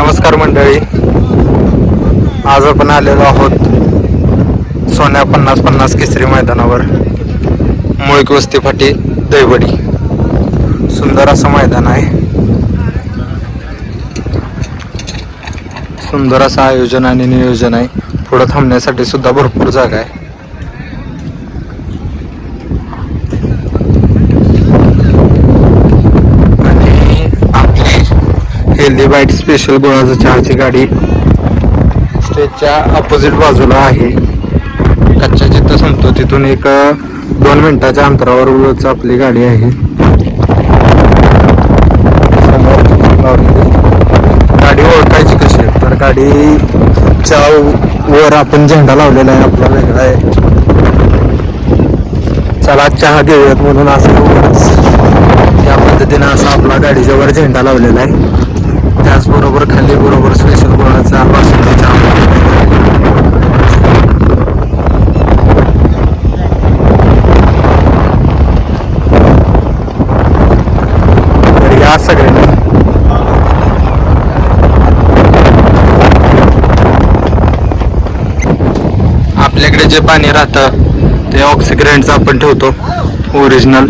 नमस्कार मंडळी. आज आपण आलेलो आहोत सोन्या पन्नास पन्नास केसरी मैदानावर. मुळक वस्ती फाटी दैवडी सुंदर असं मैदान आहे. सुंदर असं आयोजन आणि नियोजन आहे. पुढं थांबण्यासाठी सुद्धा भरपूर जागा आहे आणि आपली हेल्दी बाईट स्पेशल गुळाचं चहाची गाडी स्टेजच्या अपोजिट बाजूला आहे. कच्च्या जिथं संपतो तिथून एक दोन मिनिटाच्या अंतरावर आपली गाडी आहे. गाडी ओळखायची कशी तर गाडीच्या वर आपण झेंडा लावलेला आहे आपला वेगळा आहे. चला चहा घेऊयात म्हणून असं या पद्धतीने असा आपला गाडीच्या वर झेंडा लावलेला आहे त्याचबरोबर खाली बरोबर स्पेशल गुळाचा बासुंदी चहा तर या सगळ्यांनी आपल्याकडे जे पाणी राहतं ते ऑक्सिग्रेंटचं आपण ठेवतो ओरिजिनल